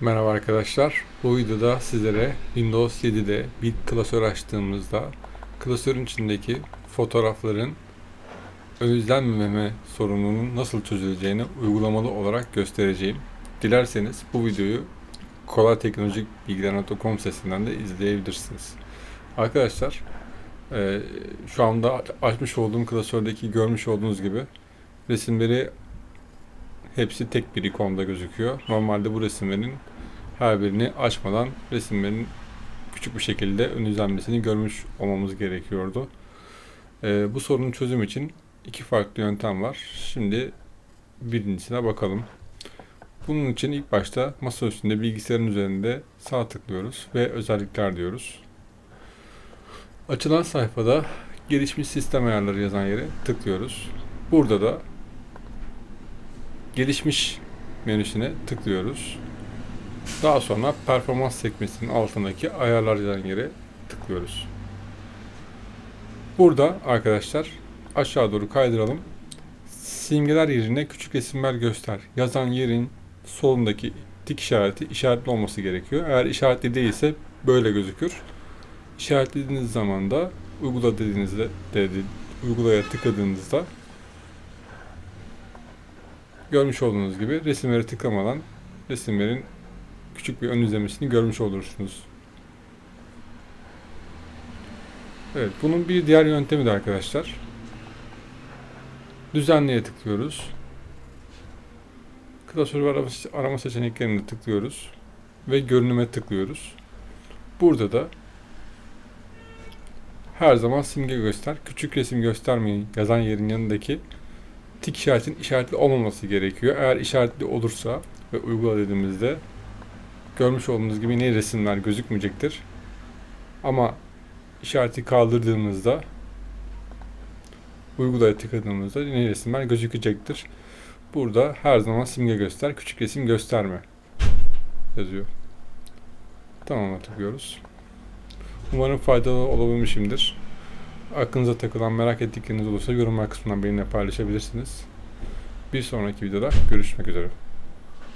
Merhaba arkadaşlar. Bu videoda sizlere Windows 7'de bir klasör açtığımızda klasörün içindeki fotoğrafların özlenmeme sorununun nasıl çözüleceğini uygulamalı olarak göstereceğim. Dilerseniz bu videoyu kolayteknolojikbilgiler.com sitesinden de izleyebilirsiniz. Arkadaşlar eee, şu anda açmış olduğum klasördeki görmüş olduğunuz gibi resimleri hepsi tek bir ikonda gözüküyor. Normalde bu resimlerin her birini açmadan resimlerin küçük bir şekilde ön izlenmesini görmüş olmamız gerekiyordu. Ee, bu sorunun çözüm için iki farklı yöntem var. Şimdi birincisine bakalım. Bunun için ilk başta masa üstünde bilgisayarın üzerinde sağ tıklıyoruz ve özellikler diyoruz. Açılan sayfada gelişmiş sistem ayarları yazan yere tıklıyoruz. Burada da gelişmiş menüsüne tıklıyoruz. Daha sonra performans sekmesinin altındaki ayarlar yazan yere tıklıyoruz. Burada arkadaşlar aşağı doğru kaydıralım. Simgeler yerine küçük resimler göster. Yazan yerin solundaki tik işareti işaretli olması gerekiyor. Eğer işaretli değilse böyle gözükür. İşaretlediğiniz zaman da uygula dediğinizde de, uygulaya tıkladığınızda görmüş olduğunuz gibi resimlere tıklamadan resimlerin küçük bir ön izlemesini görmüş olursunuz. Evet, bunun bir diğer yöntemi de arkadaşlar. Düzenleye tıklıyoruz. Klasör arama, arama seçeneklerine tıklıyoruz. Ve görünüme tıklıyoruz. Burada da her zaman simge göster, küçük resim göstermeyin yazan yerin yanındaki tik işaretin işaretli olmaması gerekiyor. Eğer işaretli olursa ve uygula dediğimizde görmüş olduğunuz gibi yine resimler gözükmeyecektir. Ama işareti kaldırdığımızda uygulaya tıkladığımızda yine resimler gözükecektir. Burada her zaman simge göster, küçük resim gösterme yazıyor. Tamam'a tıklıyoruz. Umarım faydalı olabilmişimdir. Aklınıza takılan merak ettikleriniz olursa yorumlar kısmından benimle paylaşabilirsiniz. Bir sonraki videoda görüşmek üzere.